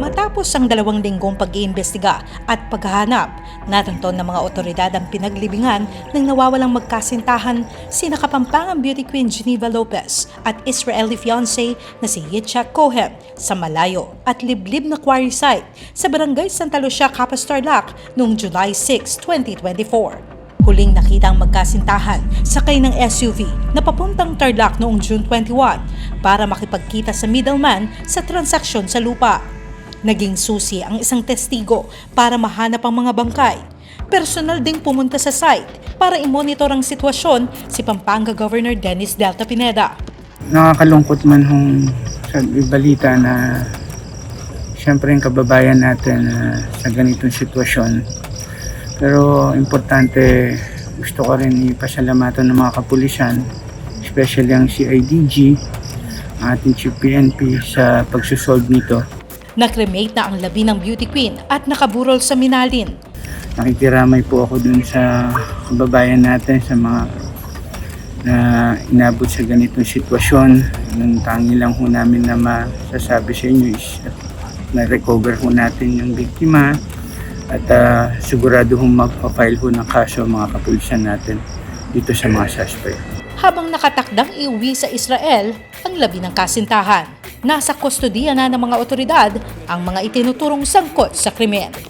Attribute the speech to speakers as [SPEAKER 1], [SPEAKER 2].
[SPEAKER 1] Matapos ang dalawang linggong pag-iimbestiga at paghahanap, natunton ng mga otoridad ang pinaglibingan ng nawawalang magkasintahan sina Kapampangan beauty queen Geneva Lopez at Israeli fiancé na si Yitzhak Cohen sa malayo at liblib na quarry site sa barangay Santa Lucia, Capas Tarlac noong July 6, 2024. Huling nakita ang magkasintahan sakay ng SUV na papuntang Tarlac noong June 21 para makipagkita sa middleman sa transaksyon sa lupa. Naging susi ang isang testigo para mahanap ang mga bangkay. Personal ding pumunta sa site para i-monitor ang sitwasyon si Pampanga Governor Dennis Delta Pineda.
[SPEAKER 2] nakakalungkot man hong balita na siyempre yung kababayan natin na sa ganitong sitwasyon. Pero importante, gusto ko rin ipasalamatan ng mga kapulisan, especially ang CIDG, ating Chief PNP sa pagsusolve nito.
[SPEAKER 1] Nakremate na ang labi ng beauty queen at nakaburol sa Minalin.
[SPEAKER 2] Nakikiramay po ako dun sa kababayan natin, sa mga na inabot sa ganitong sitwasyon. Ang tangi lang ho namin na masasabi sa inyo is na-recover ho natin yung biktima at ah, sigurado ho magpa-file ho ng kaso mga kapulisan natin dito sa mga suspect.
[SPEAKER 1] Habang nakatakdang iuwi sa Israel ang labi ng kasintahan. Nasa kustodiya na ng mga otoridad ang mga itinuturong sangkot sa krimen.